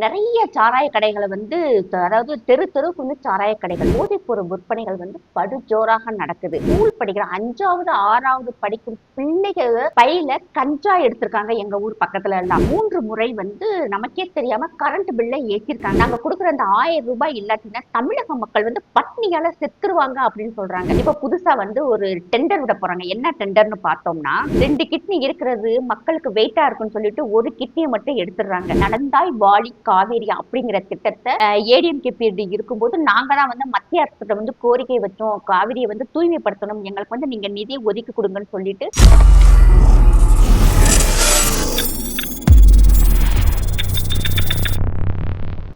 நிறைய சாராய கடைகளை வந்து அதாவது தெரு தெருவுக்கு வந்து சாராய கடைகள் போதைப்பொருள் விற்பனைகள் வந்து படுஜோராக நடக்குது. ஸ்கூல் படிக்கிற அஞ்சாவது ஆறாவது படிக்கும் பிள்ளைகள் பையில கஞ்சா எடுத்திருக்காங்க எங்க ஊர் பக்கத்துல எல்லாம். மூன்று முறை வந்து நமக்கே தெரியாம கரண்ட் பில்லை ஏற்றிருக்காங்க நாங்க கொடுக்குற அந்த ஆயிரம் ரூபாய் இல்லாட்டினா தமிழக மக்கள் வந்து பட்னியால செத்துருவாங்க அப்படின்னு சொல்றாங்க. இப்ப புதுசா வந்து ஒரு டெண்டர் விட போறாங்க. என்ன டெண்டர்னு பார்த்தோம்னா ரெண்டு கிட்னி இருக்கிறது மக்களுக்கு வெயிட்டா இருக்கும்னு சொல்லிட்டு ஒரு கிட்னியை மட்டும் எடுத்துடுறாங்க. நடந்தாய் வாலி காவேரி அப்படிங்கிற திட்டத்தை ஏடிஎம்கே பீரியட் இருக்கும்போது நாங்கள் தான் வந்து மத்திய அரசுகிட்ட வந்து கோரிக்கை வச்சோம். காவிரியை வந்து தூய்மைப்படுத்தணும். எங்களுக்கு வந்து நீங்கள் நிதியை ஒதுக்கி கொடுங்கன்னு சொல்லிட்டு.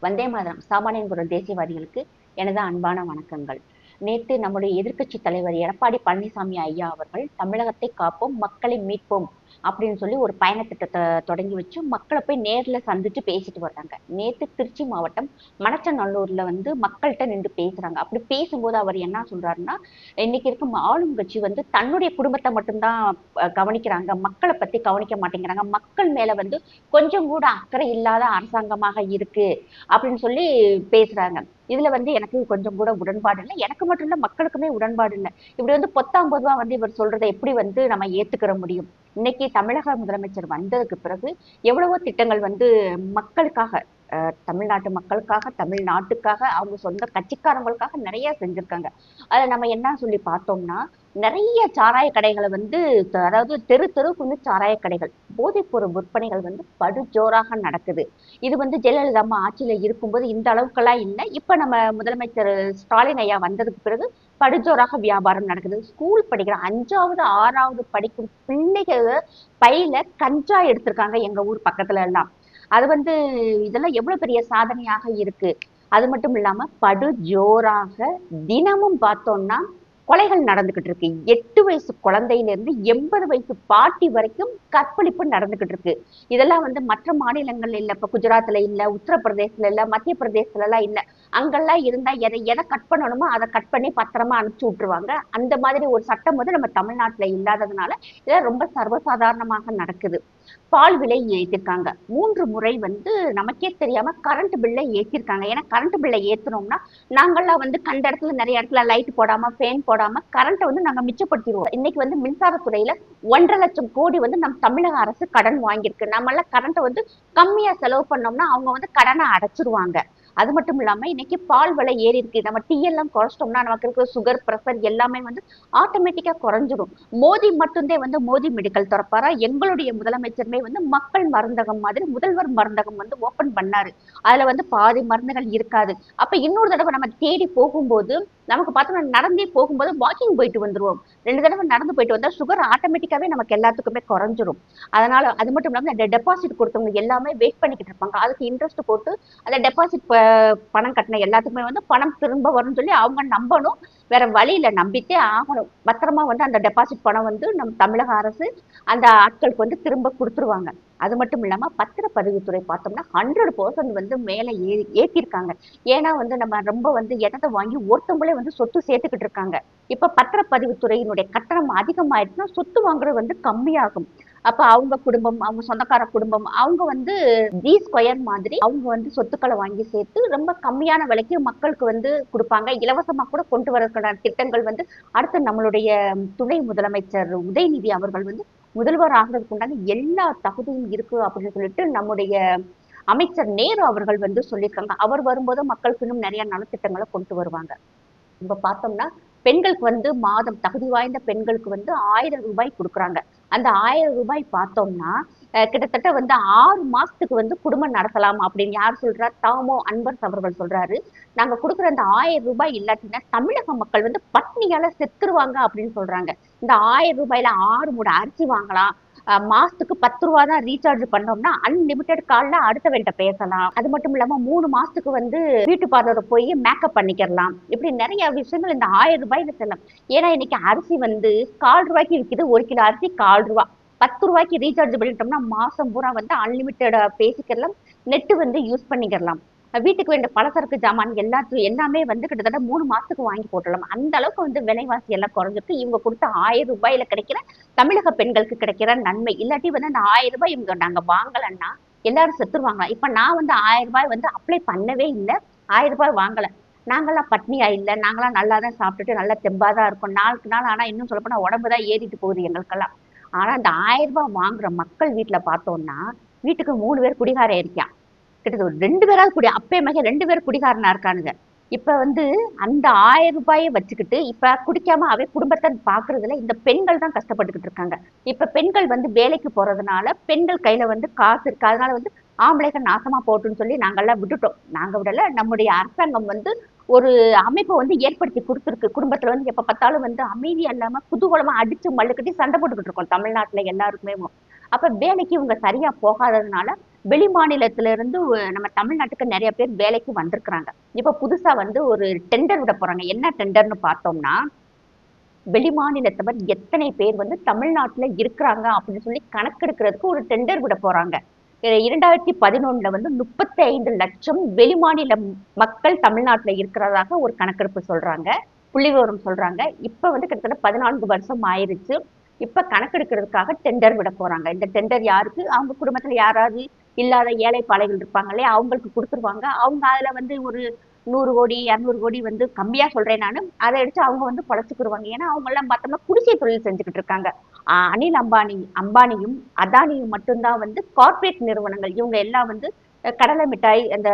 வந்தே மாதிரம் சாமானியன் குரல் தேசியவாதிகளுக்கு எனது அன்பான வணக்கங்கள். நேற்று நம்முடைய எதிர்க்கட்சி தலைவர் எடப்பாடி பழனிசாமி ஐயா அவர்கள் தமிழகத்தை காப்போம் மக்களை மீட்போம் அப்படின்னு சொல்லி ஒரு பயணத்திட்டத்தை தொடங்கி வச்சு மக்களை போய் நேரில் சந்திச்சு பேசிட்டு வர்றாங்க. நேற்று திருச்சி மாவட்டம் மணச்சநல்லூர்ல வந்து மக்கள்கிட்ட நின்று பேசுறாங்க. அப்படி பேசும்போது அவர் என்ன சொல்றாருன்னா இன்னைக்கு இருக்கும் ஆளும் கட்சி வந்து தன்னுடைய குடும்பத்தை மட்டும்தான் கவனிக்கிறாங்க. மக்களை பத்தி கவனிக்க மாட்டேங்கிறாங்க. மக்கள் மேல வந்து கொஞ்சம் கூட அக்கறை இல்லாத அரசாங்கமாக இருக்கு அப்படின்னு சொல்லி பேசுறாங்க. இதுல வந்து எனக்கு கொஞ்சம் கூட உடன்பாடு இல்லை. எனக்கு மட்டும் இல்ல மக்களுக்குமே உடன்பாடு இல்லை. இப்படி வந்து பொத்தாம் பொதுவா வந்து இவர் சொல்றதை எப்படி வந்து நம்ம ஏத்துக்கிற முடியும்? இன்னைக்கு தமிழக முதலமைச்சர் வந்ததுக்கு பிறகு எவ்வளவோ திட்டங்கள் வந்து மக்களுக்காக தமிழ்நாட்டு மக்களுக்காக தமிழ்நாட்டுக்காக அவங்க சொந்த கட்சிக்காரங்களுக்காக நிறைய செஞ்சிருக்காங்க. அதை நம்ம என்ன சொல்லி பார்த்தோம்னா நிறைய சாராய கடைகளை வந்து அதாவது தெரு தெருவுக்கு வந்து சாராய கடைகள் போதைப்பொருள் விற்பனைகள் வந்து படுஜோராக நடக்குது. இது வந்து ஜெயலலிதா அம்மா ஆட்சியில இருக்கும்போது இந்த அளவுக்கெல்லாம் இல்லை. இப்ப நம்ம முதலமைச்சர் ஸ்டாலின் ஐயா வந்ததுக்கு பிறகு படுஜோராக வியாபாரம் நடக்குது. ஸ்கூல் படிக்கிற அஞ்சாவது ஆறாவது படிக்கும் பிள்ளைகள் பையில கஞ்சா எடுத்திருக்காங்க எங்க ஊர் பக்கத்துல எல்லாம். அது வந்து இதெல்லாம் எவ்வளவு பெரிய சாதனையாக இருக்கு. அது மட்டும் இல்லாம படு ஜோராக தினமும் பார்த்தோம்னா கொலைகள் நடந்துகிட்டு இருக்கு. எட்டு வயசு குழந்தையில இருந்து எண்பது வயசு பாட்டி வரைக்கும் கற்பழிப்பு நடந்துகிட்டு இருக்கு. இதெல்லாம் வந்து மற்ற மாநிலங்கள்ல இல்ல. இப்ப குஜராத்ல இல்ல உத்தரப்பிரதேசல இல்ல மத்திய பிரதேசத்துல எல்லாம் இல்ல. அங்கெல்லாம் இருந்தா எதை எதை கட் பண்ணணுமோ அதை கட் பண்ணி பத்திரமா அனுப்பிச்சு விட்டுருவாங்க. அந்த மாதிரி ஒரு சட்டம் வந்து நம்ம தமிழ்நாட்டுல இல்லாததுனால இதெல்லாம் ரொம்ப சர்வசாதாரணமாக நடக்குது. பால் விலை ஏற்றிருக்காங்க மூன்று முறை வந்து நமக்கே தெரியாம கரண்ட் பில்லை ஏற்றிருக்காங்க ஏன்னா கரண்ட் பில்லை ஏத்துனோம்னா நாங்கெல்லாம் வந்து கண்ட இடத்துல நிறைய இடத்துல லைட் போடாம ஃபேன் போடாம கரண்ட்டை வந்து நாங்க மிச்சப்படுத்திடுவோம். இன்னைக்கு வந்து மின்சாரத்துறையில ஒன்றரை லட்சம் கோடி வந்து நம்ம தமிழக அரசு கடன் வாங்கியிருக்கு. நம்ம எல்லாம் கரண்ட்டை வந்து கம்மியா செலவு பண்ணோம்னா அவங்க வந்து கடனை அடைச்சிருவாங்க. அது மட்டும் இல்லாம இன்னைக்கு பால் விலை ஏறி இருக்கு. நம்ம டீ எல்லாம் குறைச்சிட்டோம்னா நமக்கு இருக்கிற சுகர் ப்ரெஷர் எல்லாமே வந்து ஆட்டோமேட்டிக்கா குறைஞ்சிரும். மோடி மட்டும்தே வந்து மோடி மெடிக்கல் திறப்பாரா? எங்களுடைய முதலமைச்சருமே வந்து மக்கள் மருந்தகம் மாதிரி முதல்வர் மருந்தகம் வந்து ஓபன் பண்ணாரு. அதுல வந்து பாதி மருந்துகள் இருக்காது. அப்ப இன்னொரு தடவை நம்ம தேடி போகும்போது நமக்கு பார்த்தோம்னா நடந்தே போகும்போது வாக்கிங் போயிட்டு வந்துருவோம். ரெண்டு தடவை நடந்து போயிட்டு வந்தால் சுகர் ஆட்டோமேட்டிக்காவே நமக்கு எல்லாத்துக்குமே குறைஞ்சிரும். அதனால அது மட்டும் இல்லாமல் இந்த டெபாசிட் கொடுத்தவங்க எல்லாமே வெயிட் பண்ணிக்கிட்டு இருப்பாங்க. அதுக்கு இன்ட்ரெஸ்ட் போட்டு அந்த டெபாசிட் பணம் கட்டின எல்லாத்துக்குமே வந்து பணம் திரும்ப வரும்னு சொல்லி அவங்க நம்பணும். வேற வழியில நம்பித்தே ஆகணும். பத்திரமா வந்து அந்த டெபாசிட் பணம் வந்து நம் தமிழக அரசு அந்த ஆட்களுக்கு வந்து திரும்ப கொடுத்துருவாங்க. அது மட்டும் இல்லாம பத்திரப்பதிவுத்துறை பார்த்தோம்னா ஹண்ட்ரட் பர்சன்ட் வந்து மேலே ஏ ஏற்றிருக்காங்க ஏன்னா வந்து நம்ம ரொம்ப வந்து இடத்தை வாங்கி ஒருத்தவங்களே வந்து சொத்து சேர்த்துக்கிட்டு இருக்காங்க. இப்ப பத்திரப்பதிவுத்துறையினுடைய கட்டணம் அதிகமாயிடுச்சுன்னா சொத்து வாங்குறது வந்து கம்மியாகும். அப்ப அவங்க குடும்பம் அவங்க சொந்தக்கார குடும்பம் அவங்க வந்து ஜி ஸ்கொயர் மாதிரி அவங்க வந்து சொத்துக்களை வாங்கி சேர்த்து ரொம்ப கம்மியான விலைக்கு மக்களுக்கு வந்து கொடுப்பாங்க. இலவசமாக கூட கொண்டு வரக்கூடிய திட்டங்கள் வந்து அடுத்து நம்மளுடைய துணை முதலமைச்சர் உதயநிதி அவர்கள் வந்து முதல்வர் ஆகிறதுக்கு உண்டான எல்லா தகுதியும் இருக்கு அப்படின்னு சொல்லிட்டு நம்முடைய அமைச்சர் நேரு அவர்கள் வந்து சொல்லியிருக்காங்க. அவர் வரும்போது மக்களுக்கு இன்னும் நிறைய நலத்திட்டங்களை கொண்டு வருவாங்க. இப்ப பார்த்தோம்னா பெண்களுக்கு வந்து மாதம் தகுதி வாய்ந்த பெண்களுக்கு வந்து ஆயிரம் ரூபாய் கொடுக்குறாங்க. அந்த ஆயிரம் ரூபாய் பார்த்தோம்னா கிட்டத்தட்ட வந்து ஆறு மாசத்துக்கு வந்து குடும்பம் நடத்தலாம் அப்படின்னு யார் சொல்றா? தாமோ அன்பர்ஸ் அவர்கள் சொல்றாரு. நாங்க கொடுக்குற அந்த ஆயிரம் ரூபாய் இல்லாட்டினா தமிழக மக்கள் வந்து பட்னியால செத்துருவாங்க அப்படின்னு சொல்றாங்க. இந்த ஆயிரம் ரூபாயில ஆறு மூட அரிசி வாங்கலாம். மாசத்துக்கு பத்து ரூபா தான் ரீசார்ஜ் பண்ணோம்னா அன்லிமிட்டெட் கால்ல அடுத்தவன்ட்ட பேசலாம். அது மட்டும் இல்லாம மூணு மாசத்துக்கு வந்து வீட்டு பார்லர் போய் மேக்கப் பண்ணிக்கிறலாம். இப்படி நிறைய விஷயங்கள் இந்த ஆயிரம் ரூபாய்க்கு செல்லும். ஏன்னா இன்னைக்கு அரிசி வந்து கால் ரூபாய்க்கு விற்கிது ஒரு கிலோ அரிசி கால் ரூபா. பத்து ரூபாய்க்கு ரீசார்ஜ் பண்ணிட்டோம்னா மாசம் பூரா வந்து அன்லிமிட்டட் பேசிக்கலாம் நெட் வந்து யூஸ் பண்ணிக்கிறலாம் வீட்டுக்கு வேண்டிய பலசரக்கு ஜாமான் எல்லாத்தையும் எல்லாமே வந்து கிட்டத்தட்ட மூணு மாசத்துக்கு வாங்கி போட்டுடலாம். அந்த அளவுக்கு வந்து விலைவாசி எல்லாம் குறைஞ்சிருக்கு. இவங்க கொடுத்த ஆயிரம் ரூபாயில கிடைக்கிற தமிழக பெண்களுக்கு கிடைக்கிற நன்மை. இல்லாட்டி வந்து அந்த ஆயிரம் ரூபாய் இவங்க நாங்க வாங்கலைன்னா எல்லாரும் செத்துருவாங்களா? இப்ப நான் வந்து ஆயிரம் ரூபாய் வந்து அப்ளை பண்ணவே இல்லை. ஆயிரம் ரூபாய் வாங்கல. நாங்களாம் பட்னியா இல்லை. நாங்களாம் நல்லா தான் சாப்பிட்டுட்டு நல்லா தெம்பாதான் இருக்கோம். நாளுக்கு நாள் ஆனா இன்னும் சொல்ல போனா உடம்பு தான் ஏறிட்டு போகுது எங்களுக்கெல்லாம். ஆனா அந்த ஆயிரம் ரூபாய் வாங்குற மக்கள் வீட்டுல பார்த்தோம்னா வீட்டுக்கு மூணு பேர் குடிகாரன் இருக்கான் கிட்டத்தட்ட ஒரு ரெண்டு பேராவது குடி அப்பே மகன் ரெண்டு பேர் குடிகாரனா இருக்கானுங்க. இப்ப வந்து அந்த ஆயிரம் ரூபாயை வச்சுக்கிட்டு இப்ப குடிக்காம அவை குடும்பத்தை பாக்குறதுல இந்த பெண்கள் தான் கஷ்டப்பட்டுக்கிட்டு இருக்காங்க. இப்ப பெண்கள் வந்து வேலைக்கு போறதுனால பெண்கள் கையில வந்து காசு இருக்கு. அதனால வந்து ஆம்பளைகள் நாசமா போட்டுன்னு சொல்லி நாங்கெல்லாம் விட்டுட்டோம். நாங்க விடல. நம்முடைய அரசாங்கம் வந்து ஒரு அமைப்பை வந்து ஏற்படுத்தி கொடுத்துருக்கு. குடும்பத்துல வந்து எப்ப பார்த்தாலும் வந்து அமைதியா இல்லாம குதூகலமா அடிச்சு மல்லுக்கட்டி சண்டை போட்டுக்கிட்டு இருக்கோம். தமிழ்நாட்டுல எல்லாருக்குமே அப்ப வேலைக்கு இவங்க சரியா போகாததுனால வெளி மாநிலத்துல இருந்து நம்ம தமிழ்நாட்டுக்கு நிறைய பேர் வேலைக்கு வந்திருக்கிறாங்க. இப்ப புதுசா வந்து ஒரு டெண்டர் விட போறாங்க. என்ன டெண்டர்னு பார்த்தோம்னா வெளி மாநிலத்தவர் எத்தனை பேர் வந்து தமிழ்நாட்டுல இருக்கிறாங்க அப்படின்னு சொல்லி கணக்கெடுக்கிறதுக்கு ஒரு டெண்டர் விட போறாங்க. இரண்டாயிரத்தி பதினொன்னுல வந்து முப்பத்தி ஐந்து லட்சம் வெளிமாநில மக்கள் தமிழ்நாட்டுல இருக்கிறதாக ஒரு கணக்கெடுப்பு சொல்றாங்க. புள்ளி விவரம் சொல்றாங்க. இப்ப வந்து கிட்டத்தட்ட பதினான்கு வருஷம் ஆயிருச்சு. இப்ப கணக்கெடுக்கிறதுக்காக டெண்டர் விட போறாங்க. இந்த டெண்டர் யாருக்கு? அவங்க குடும்பத்துல யாராவது இல்லாத ஏழை பாளைகள் இருப்பாங்களே அவங்களுக்கு கொடுத்துருவாங்க. அவங்க அதுல வந்து ஒரு நூறு கோடி இரநூறு கோடி வந்து கம்மியா சொல்றேன் நானும் அதை அடிச்சு அவங்க வந்து பொழைச்சுக்கிருவாங்க. ஏன்னா அவங்க எல்லாம் பார்த்தோம்னா குடிசை தொழில் செஞ்சுக்கிட்டு இருக்காங்க. அனில் அம்பானி அம்பானியும் அதானியும் மட்டும்தான் வந்து கார்ப்பரேட் நிறுவனங்கள். இவங்க எல்லாம் வந்து கடலை மிட்டாய் அந்த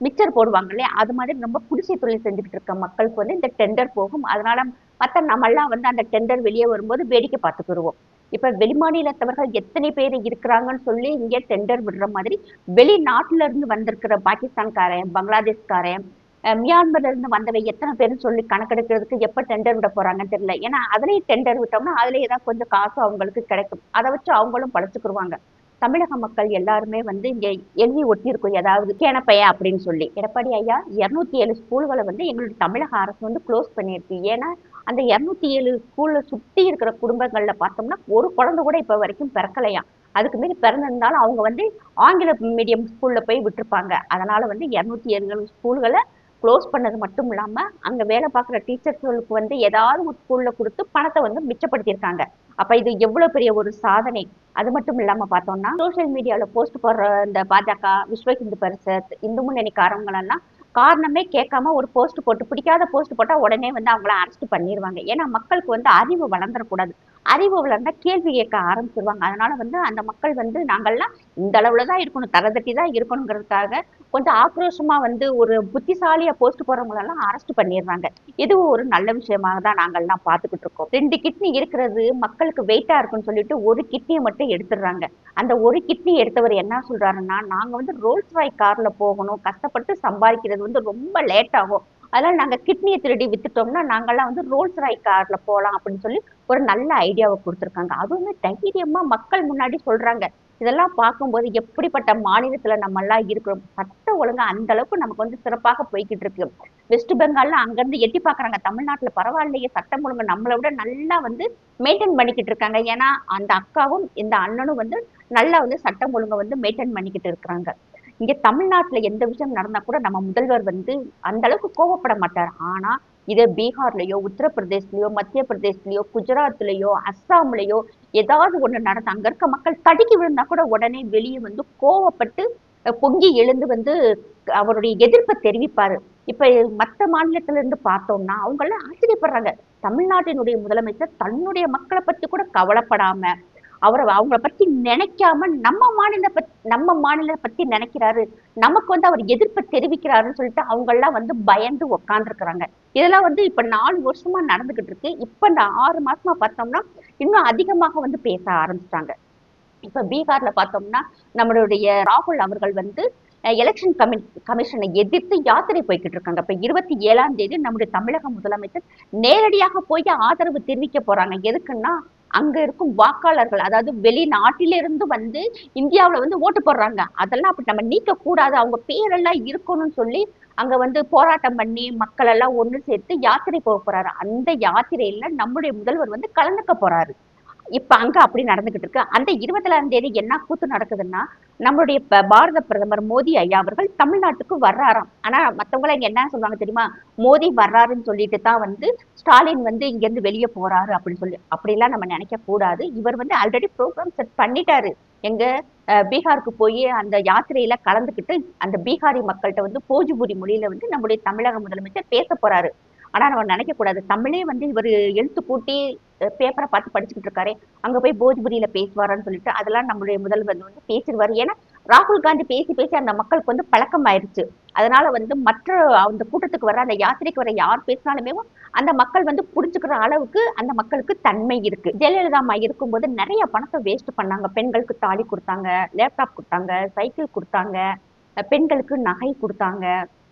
மிக்சர் மிச்சர் போடுவாங்க இல்லையா? அது மாதிரி ரொம்ப குடிசை தொழில் செஞ்சுக்கிட்டு இருக்க மக்களுக்கு வந்து இந்த டெண்டர் போகும். அதனால மற்ற நம்மெல்லாம் வந்து அந்த டெண்டர் வெளியே வரும்போது வேடிக்கை பார்த்துக்கிடுவோம் இப்ப வெளிமாநிலத்தவர்கள் எத்தனை பேர் இருக்கிறாங்கன்னு சொல்லி இங்கே டெண்டர் விடுற மாதிரி வெளிநாட்டுல இருந்து வந்திருக்கிற பாகிஸ்தான்காரன் பங்களாதேஷ்காரன் மியான்மர்ல இருந்து வந்தவை எத்தனை பேர்னு சொல்லி கணக்கெடுக்கிறதுக்கு எப்ப டெண்டர் விட போறாங்கன்னு தெரியல. ஏன்னா அதுலயே டெண்டர் விட்டோம்னா அதுலயே ஏதாவது கொஞ்சம் காசு அவங்களுக்கு கிடைக்கும். அதை வச்சு அவங்களும் பழச்சுக்கிருவாங்க. தமிழக மக்கள் எல்லாருமே வந்து இங்க எழுதி ஒட்டியிருக்கும். ஏதாவது கேனப்பையா அப்படின்னு சொல்லி. எடப்பாடி ஐயா இருநூத்தி ஏழு ஸ்கூல்களை வந்து எங்களுடைய தமிழக அரசு வந்து க்ளோஸ் பண்ணியிருக்கு. ஏன்னா அந்த இருநூத்தி ஏழு ஸ்கூல்ல சுத்தி இருக்கிற குடும்பங்கள்ல பார்த்தோம்னா ஒரு குழந்தை கூட இப்ப வரைக்கும் பிறக்கலையாம் அதுக்கு மீறி பிறந்திருந்தாலும் அவங்க வந்து ஆங்கில மீடியம் ஸ்கூல்ல போய் விட்டுருப்பாங்க. அதனால வந்து இருநூத்தி ஏழு ஸ்கூல்களை க்ளோஸ் பண்ணது மட்டும் இல்லாம அங்க வேலை பார்க்குற டீச்சர்ஸ்களுக்கு வந்து ஏதாவது ஒரு ஸ்கூல்ல கொடுத்து பணத்தை வந்து மிச்சப்படுத்தியிருக்காங்க. அப்ப இது எவ்வளோ பெரிய ஒரு சாதனை? அது மட்டும் இல்லாம பார்த்தோம்னா சோஷியல் மீடியால போஸ்ட் போடுற இந்த பாஜக விஸ்வ இந்து பரிசத் இந்து முன்னணிக்காரவங்களெல்லாம் காரணமே கேட்காம ஒரு போஸ்ட் போட்டு பிடிக்காத போஸ்ட் போட்டா உடனே வந்து அவங்கள அரெஸ்ட் பண்ணிடுவாங்க ஏன்னா மக்களுக்கு வந்து அறிவு வளர்ந்துடக்கூடாது அறிவு வளர்ந்தா கேள்வி கேட்க ஆரம்பிச்சிருவாங்க. அதனால வந்து அந்த மக்கள் வந்து நாங்கள்லாம் இந்த அளவில் தான் இருக்கணும் தரதட்டி தான் இருக்கணுங்கிறதுக்காக கொஞ்சம் ஆக்ரோஷமா வந்து ஒரு புத்திசாலியா போஸ்ட் போகிறவங்களெல்லாம் அரெஸ்ட் பண்ணிடுறாங்க. இதுவும் ஒரு நல்ல விஷயமாக தான் நாங்கள்லாம் பார்த்துக்கிட்டு இருக்கோம். ரெண்டு கிட்னி இருக்கிறது மக்களுக்கு வெயிட்டா இருக்குன்னு சொல்லிட்டு ஒரு கிட்னியை மட்டும் எடுத்துடுறாங்க. அந்த ஒரு கிட்னி எடுத்தவர் என்ன சொல்றாருன்னா நாங்க வந்து ரோல்ஸ் ராய் கார்ல போகணும் கஷ்டப்பட்டு சம்பாதிக்கிறது வந்து ரொம்ப லேட் ஆகும். அதனால நாங்க கிட்னியை திருடி வித்துட்டோம்னா நாங்கெல்லாம் வந்து ரோல்ஸ் ராய் கார்ல போகலாம் அப்படின்னு சொல்லி ஒரு நல்ல ஐடியாவை கொடுத்துருக்காங்க. அதுவுமே தைரியமா மக்கள் முன்னாடி சொல்றாங்க. இதெல்லாம் பார்க்கும்போது எப்படிப்பட்ட மாநிலத்துல நம்ம எல்லாம் இருக்கிறோம். சட்ட ஒழுங்கா அந்த அளவுக்கு நமக்கு வந்து சிறப்பாக போய்கிட்டு இருக்கு. வெஸ்ட் பெங்கால்ல அங்கிருந்து எட்டி பாக்குறாங்க தமிழ்நாட்டுல பரவாயில்லையே. சட்டம் ஒழுங்கு நம்மளை விட நல்லா வந்து மெயின்டைன் பண்ணிக்கிட்டு இருக்காங்க. ஏன்னா அந்த அக்காவும் இந்த அண்ணனும் வந்து நல்லா வந்து சட்டம் ஒழுங்கை வந்து மெயின்டைன் பண்ணிக்கிட்டு இருக்கிறாங்க. இங்க தமிழ்நாட்டுல எந்த விஷயம் நடந்தா கூட நம்ம முதல்வர் வந்து அந்த அளவுக்கு கோவப்பட மாட்டார். ஆனா இதே பீகார்லயோ உத்தரப்பிரதேஷ்லயோ மத்திய பிரதேஷ்லயோ குஜராத்லயோ அஸ்ஸாம்லயோ ஏதாவது ஒண்ணு நடந்து அங்க இருக்க மக்கள் தடுக்கி விழுந்தா கூட உடனே வெளியே வந்து கோவப்பட்டு பொங்கி எழுந்து வந்து அவருடைய எதிர்ப்பை தெரிவிப்பாரு. இப்ப மத்த மாநிலத்துல இருந்து பார்த்தோம்னா அவங்க எல்லாம் ஆச்சரியப்படுறாங்க. தமிழ்நாட்டினுடைய முதலமைச்சர் தன்னுடைய மக்களை பத்தி கூட கவலைப்படாம அவரை அவங்கள பத்தி நினைக்காம நம்ம மாநில பத்தி நம்ம மாநில பத்தி நினைக்கிறாரு. நமக்கு வந்து அவர் எதிர்ப்பு தெரிவிக்கிறாருன்னு சொல்லிட்டு அவங்க எல்லாம் வந்து பயந்து உக்காந்துருக்குறாங்க. இதெல்லாம் வந்து இப்ப நாலு வருஷமா நடந்துகிட்டு இருக்கு இப்ப இந்த ஆறு மாசமா பார்த்தோம்னா இன்னும் அதிகமாக வந்து பேச ஆரம்பிச்சிட்டாங்க. இப்ப பீகார்ல பார்த்தோம்னா நம்மளுடைய ராகுல் அவர்கள் வந்து எலெக்ஷன் கமி கமிஷனை எதிர்த்து யாத்திரை போய்கிட்டு இருக்காங்க. இப்ப இருபத்தி ஏழாம் தேதி நம்முடைய தமிழக முதலமைச்சர் நேரடியாக போய் ஆதரவு தெரிவிக்க போறாங்க. எதுக்குன்னா அங்க இருக்கும் வாக்காளர்கள் அதாவது வெளிநாட்டிலிருந்து வந்து இந்தியாவுல வந்து ஓட்டு போடுறாங்க. அதெல்லாம் அப்படி நம்ம நீக்க கூடாது. அவங்க பேரெல்லாம் இருக்கணும்னு சொல்லி அங்க வந்து போராட்டம் பண்ணி மக்கள் எல்லாம் ஒண்ணு சேர்த்து யாத்திரை போக போறாரு. அந்த யாத்திரையில நம்முடைய முதல்வர் வந்து கலந்துக்க போறாரு. இப்போ அங்கே அப்படி நடந்துகிட்டு இருக்கு. அந்த இருபத்தேழாம் தேதி என்ன கூத்து நடக்குதுன்னா நம்மளுடைய ப- பாரத பிரதமர் மோடி ஐயா அவர்கள் தமிழ்நாட்டுக்கு வர்றாராம். ஆனால் மத்தவங்க இங்கே என்ன சொல்லுவாங்க தெரியுமா? மோடி வர்றாருன்னு சொல்லிட்டு தான் வந்து ஸ்டாலின் வந்து இங்கேருந்து வெளியே போறாரு அப்படின்னு சொல்லி. அப்படிலாம் நம்ம நினைக்க கூடாது. இவர் வந்து ஆல்ரெடி ப்ரோக்ராம் செட் பண்ணிட்டாரு. எங்க பீகாருக்கு போய் அந்த யாத்திரையில கலந்துக்கிட்டு அந்த பீகாரி மக்கள்கிட்ட வந்து போஜ்புரி மொழியில வந்து நம்முடைய தமிழக முதலமைச்சர் பேச போறாரு. ஆனால் நம்ம நினைக்கக்கூடாது. தமிழே வந்து இவர் எழுத்து கூட்டி பேப்பரை பார்த்து படிச்சுக்கிட்டு இருக்காரு. அங்கே போய் போஜ்புரியில் பேசுவாரான்னு சொல்லிட்டு அதெல்லாம் நம்மளுடைய முதல்வர் வந்து பேசிடுவார். ஏன்னா ராகுல் காந்தி பேசி பேசி அந்த மக்களுக்கு வந்து பழக்கம் ஆயிடுச்சு அதனால வந்து மற்ற அந்த கூட்டத்துக்கு வர அந்த யாத்திரைக்கு வர யார் பேசினாலுமே அந்த மக்கள் வந்து புடிச்சுக்கிற அளவுக்கு அந்த மக்களுக்கு தன்மை இருக்கு. ஜெயலலிதா அம்மா இருக்கும்போது நிறைய பணத்தை வேஸ்ட் பண்ணாங்க. பெண்களுக்கு தாலி கொடுத்தாங்க லேப்டாப் கொடுத்தாங்க சைக்கிள் கொடுத்தாங்க பெண்களுக்கு நகை கொடுத்தாங்க.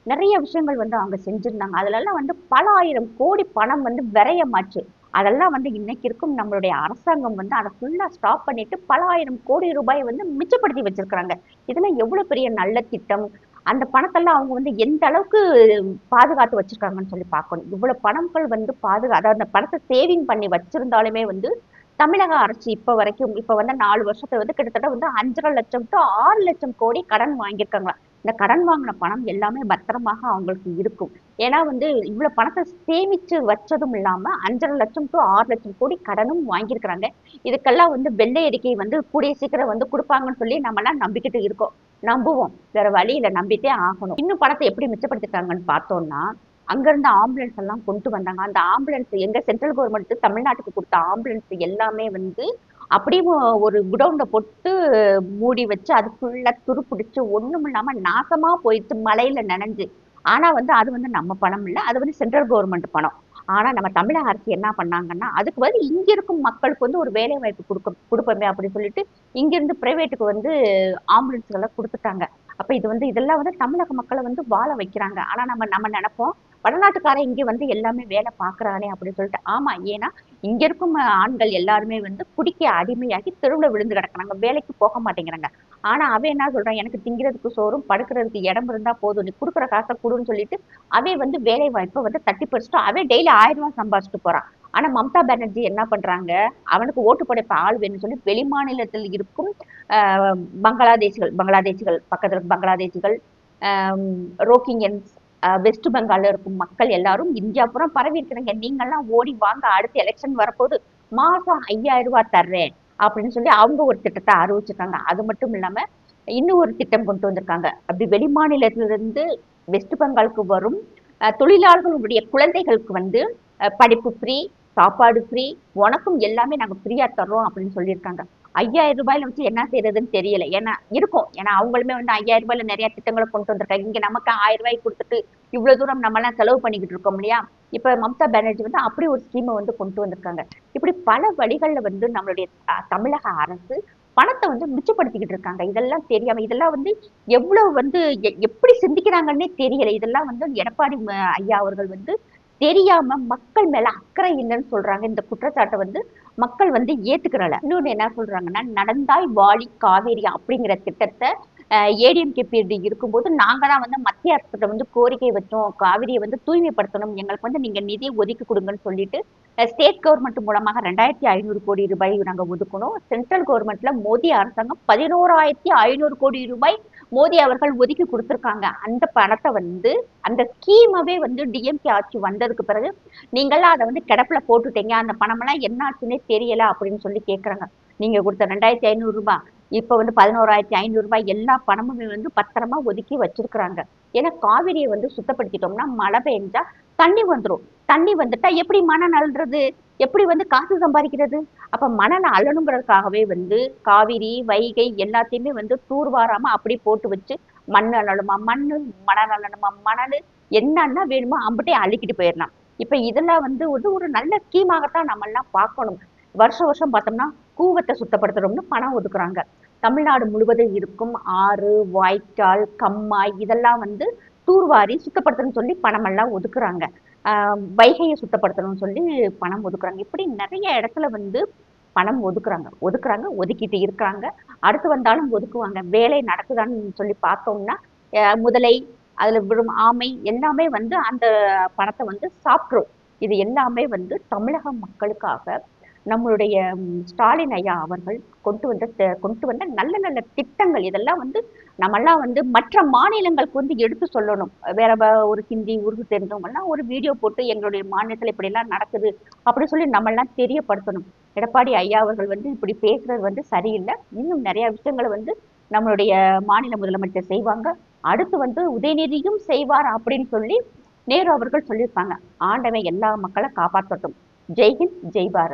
நிறைய விஷயங்கள் வந்து அவங்க செஞ்சிருந்தாங்க. அதிலெல்லாம் வந்து பல ஆயிரம் கோடி பணம் வந்து விரயமாச்சு. அதெல்லாம் வந்து இன்னைக்கு இருக்கும் நம்மளுடைய அரசாங்கம் வந்து அதை ஃபுல்லாக ஸ்டாப் பண்ணிட்டு பல ஆயிரம் கோடி ரூபாயை வந்து மிச்சப்படுத்தி வச்சிருக்கிறாங்க. இதெல்லாம் எவ்வளோ பெரிய நல்ல திட்டம்? அந்த பணத்தெல்லாம் அவங்க வந்து எந்த அளவுக்கு பாதுகாத்து வச்சிருக்காங்கன்னு சொல்லி பார்க்கணும். இவ்வளோ பணங்கள் வந்து பாதுகா அதாவது அந்த பணத்தை சேவிங் பண்ணி வச்சிருந்தாலுமே வந்து தமிழக அரசு இப்போ வரைக்கும் இப்போ வந்து நாலு வருஷத்துல வந்து கிட்டத்தட்ட வந்து அஞ்சரை லட்சம் டு ஆறு லட்சம் கோடி கடன் வாங்கியிருக்காங்களா இந்த கடன் வாங்கின பணம் எல்லாமே பத்திரமாக அவங்களுக்கு இருக்கும். ஏன்னா வந்து இவ்வளவு பணத்தை சேமிச்சு வச்சதும் இல்லாம அஞ்சரை லட்சம் டு ஆறு லட்சம் கோடி கடனும் வாங்கியிருக்கிறாங்க. இதுக்கெல்லாம் வந்து வெள்ளை அறிக்கை வந்து கூடிய சீக்கிரம் வந்து கொடுப்பாங்கன்னு சொல்லி நம்ம நம்பிக்கிட்டு இருக்கோம். நம்புவோம். வேற வழியில நம்பிட்டே ஆகணும். இன்னும் பணத்தை எப்படி மிச்சப்படுத்திட்டாங்கன்னு பார்த்தோம்னா அங்கிருந்த ஆம்புலன்ஸ் எல்லாம் கொண்டு வந்தாங்க. அந்த ஆம்புலன்ஸ் எங்க சென்ட்ரல் கவர்மெண்ட் தமிழ்நாட்டுக்கு கொடுத்த ஆம்புலன்ஸ் எல்லாமே வந்து அப்படியே ஒரு குடவுன்ல போட்டு மூடி வச்சு அது ஃபுல்லா துருப்பிடிச்சு ஒண்ணும் இல்லாம நாசமா போயிட்டு மலையில நனைஞ்சு. ஆனா வந்து அது வந்து நம்ம பணம் இல்ல அது வந்து சென்ட்ரல் கவர்மெண்ட் பணம். ஆனா நம்ம தமிழக அரசு என்ன பண்ணாங்கன்னா அதுக்கு பதில் இங்க இருக்கும் மக்களுக்கு வந்து ஒரு வேலை வாய்ப்பு கொடுக்க கொடுப்போமே அப்படின்னு சொல்லிட்டு இங்க இருந்து பிரைவேட்டுக்கு வந்து ஆம்புலன்ஸ்களை கொடுத்துட்டாங்க. அப்ப இது வந்து இதெல்லாம் வந்து தமிழக மக்களை வந்து வாழ வைக்கிறாங்க. ஆனா நம்ம நம்ம நினைப்போம் வடநாட்டுக்காரன் இங்க வந்து எல்லாமே வேலை பாக்குறானே அப்படின்னு சொல்லிட்டு ஆமா ஏன்னா இங்க இருக்கும் ஆண்கள் எல்லாருமே வந்து குடிக்க அடிமையாகி தெருவுல விழுந்து கிடக்குறாங்க. வேலைக்கு போக மாட்டேங்கிறாங்க. ஆனா அவன் என்ன சொல்றான்? எனக்கு திங்கிறதுக்கு சோறும் படுக்கிறதுக்கு இடம் இருந்தா போதும். நீ கொடுக்குற காசை கொடுன்னு சொல்லிட்டு அவன் வந்து வேலை வாய்ப்பை வந்து தட்டி பறிச்சுட்டு அவன் டெய்லி ஆயிரம் ரூபாய் சம்பாதிச்சுட்டு போறான். ஆனா மம்தா பானர்ஜி என்ன பண்றாங்க? அவனுக்கு ஓட்டு படைப்பு ஆள் வேணும்னு சொல்லி வெளிமாநிலத்தில் இருக்கும் ஆஹ் பங்களாதேசிகள் பங்களாதேசிகள் பக்கத்துல இருக்க பங்களாதேசிகள் வெஸ்ட் பெங்கால்ல இருக்கும் மக்கள் எல்லாரும் இந்தியா பூரா பரவி இருக்கிறாங்க. நீங்கெல்லாம் ஓடி வாங்க அடுத்த எலெக்ஷன் வரப்போது மாசம் ஐயாயிரம் ரூபாய் தர்றேன் அப்படின்னு சொல்லி அவங்க ஒரு திட்டத்தை அறிவிச்சிருக்காங்க. அது மட்டும் இல்லாம இன்னும் ஒரு திட்டம் கொண்டு வந்திருக்காங்க. அப்படி வெளிமாநிலத்திலிருந்து வெஸ்ட் பெங்காலுக்கு வரும் தொழிலாளர்களுடைய குழந்தைகளுக்கு வந்து படிப்பு ஃப்ரீ சாப்பாடு ஃப்ரீ உனக்கும் எல்லாமே நாங்கள் ஃப்ரீயா தர்றோம் அப்படின்னு சொல்லியிருக்காங்க. ஐயாயிரம் ரூபாயில வச்சு என்ன செய்யறதுன்னு தெரியல. ஏன்னா இருக்கும். ஏன்னா அவங்களுமே வந்து ஐயாயிரம் ரூபாயில நிறைய திட்டங்களை கொண்டு வந்திருக்காங்க. இங்க நமக்கு ஆயிரம் ரூபாய் கொடுத்துட்டு இவ்வளவு தூரம் நம்ம எல்லாம் செலவு பண்ணிக்கிட்டு இருக்கோம் இல்லையா? இப்ப மம்தா பானர்ஜி வந்து அப்படி ஒரு ஸ்கீமை வந்து கொண்டு வந்திருக்காங்க. இப்படி பல வழிகள்ல வந்து நம்மளுடைய தமிழக அரசு பணத்தை வந்து மிச்சப்படுத்திக்கிட்டு இருக்காங்க. இதெல்லாம் தெரியாம இதெல்லாம் வந்து எவ்வளவு வந்து எ- எப்படி சிந்திக்கிறாங்கன்னே தெரியல. இதெல்லாம் வந்து எடப்பாடி ஐயா அவர்கள் வந்து தெரியாம மக்கள் மேல அக்கறை இல்லைன்னு சொல்றாங்க. இந்த குற்றச்சாட்டை வந்து மக்கள் வந்து ஏத்துக்கிறல. இன்னொன்னு என்ன சொல்றாங்கன்னா நடந்தாய் வாழி காவேரி அப்படிங்கிற திட்டத்தை ஏடிஎம்கே பீரியட் இருக்கும்போது நாங்கள் தான் வந்து மத்திய அரசுகிட்ட வந்து கோரிக்கை வச்சோம். காவிரியை வந்து தூய்மைப்படுத்தணும். எங்களுக்கு வந்து நீங்க நிதி ஒதுக்கி கொடுங்கன்னு சொல்லிட்டு ஸ்டேட் கவர்மெண்ட் மூலமாக ரெண்டாயிரத்தி ஐநூறு கோடி ரூபாய் நாங்க ஒதுக்கணும். சென்ட்ரல் கவர்மெண்ட்ல மோடி அரசாங்கம் பதினோராயிரத்தி ஐநூறு கோடி ரூபாய் மோடி அவர்கள் ஒதுக்கி கொடுத்திருக்காங்க. அந்த பணத்தை வந்து அந்த ஸ்கீமவே வந்து டிஎம்கே ஆட்சி வந்ததுக்கு பிறகு நீங்களாம் அதை வந்து கிடப்புல போட்டுட்டீங்க. அந்த பணமெல்லாம் என்ன ஆச்சுன்னே தெரியல அப்படின்னு சொல்லி கேட்குறாங்க நீங்க கொடுத்த ரெண்டாயிரத்தி ஐநூறு ரூபாய் இப்ப வந்து பதினோராயிரத்தி ஐநூறு ரூபாய் எல்லா பணமுமே வந்து பத்திரமா ஒதுக்கி வச்சிருக்கிறாங்க. ஏன்னா காவிரியை வந்து சுத்தப்படுத்திட்டோம்னா மழை பெஞ்சா தண்ணி வந்துடும் தண்ணி வந்துட்டா எப்படி மணல் அழுறது எப்படி வந்து காசு சம்பாதிக்கிறது? அப்ப மணல் அழணுங்கிறதுக்காகவே வந்து காவிரி வைகை எல்லாத்தையுமே வந்து தூர்வாராம அப்படி போட்டு வச்சு மண் அழணுமா மண்ணு மணல் அழணுமா மணல் என்னன்னா வேணுமோ அம்பிட்டே அள்ளிக்கிட்டு போயிடலாம். இப்ப இதெல்லாம் வந்து ஒரு ஒரு நல்ல ஸ்கீமாகத்தான் நம்ம எல்லாம் பார்க்கணும். வருஷம் வருஷம் பார்த்தோம்னா கூவத்தை சுத்தப்படுத்துறோம்னு பணம் ஒதுக்குறாங்க. தமிழ்நாடு முழுவதும் இருக்கும் ஆறு வாய்க்கால் கம்மாய் இதெல்லாம் வந்து தூர்வாரி சுத்தப்படுத்தணும்னு சொல்லி பணமெல்லாம் ஒதுக்குறாங்க. வைகையை சுத்தப்படுத்தணும்னு சொல்லி பணம் ஒதுக்குறாங்க. இப்படி நிறைய இடத்துல வந்து பணம் ஒதுக்குறாங்க. ஒதுக்குறாங்க ஒதுக்கிட்டு இருக்கிறாங்க. அடுத்து வந்தாலும் ஒதுக்குவாங்க. வேலை நடக்குதான்னு சொல்லி பார்த்தோம்னா முதலை அதில் விழும் ஆமை எல்லாமே வந்து அந்த பணத்தை வந்து சாப்பிட்ரும். இது எல்லாமே வந்து தமிழக மக்களுக்காக நம்மளுடைய ஸ்டாலின் ஐயா அவர்கள் கொண்டு வந்த கொண்டு வந்த நல்ல நல்ல திட்டங்கள். இதெல்லாம் வந்து நம்மெல்லாம் வந்து மற்ற மாநிலங்களுக்கு வந்து எடுத்து சொல்லணும். வேற ஒரு ஹிந்தி உருது தெரிஞ்சவங்கலாம் ஒரு வீடியோ போட்டு எங்களுடைய மாநிலத்தில் இப்படிலாம் நடக்குது அப்படி சொல்லி நம்மெல்லாம் தெரியப்படுத்தணும். எடப்பாடி ஐயா அவர்கள் வந்து இப்படி பேசுறது வந்து சரியில்லை. இன்னும் நிறைய விஷயங்களை வந்து நம்மளுடைய மாநில முதலமைச்சர் செய்வாங்க. அடுத்து வந்து உதயநிதியும் செய்வார் அப்படின்னு சொல்லி நேரு அவர்கள் சொல்லியிருப்பாங்க ஆண்டவன் எல்லா மக்களை காப்பாற்றட்டும். ஜெய்ஹிந்த் ஜெய் பாரத்.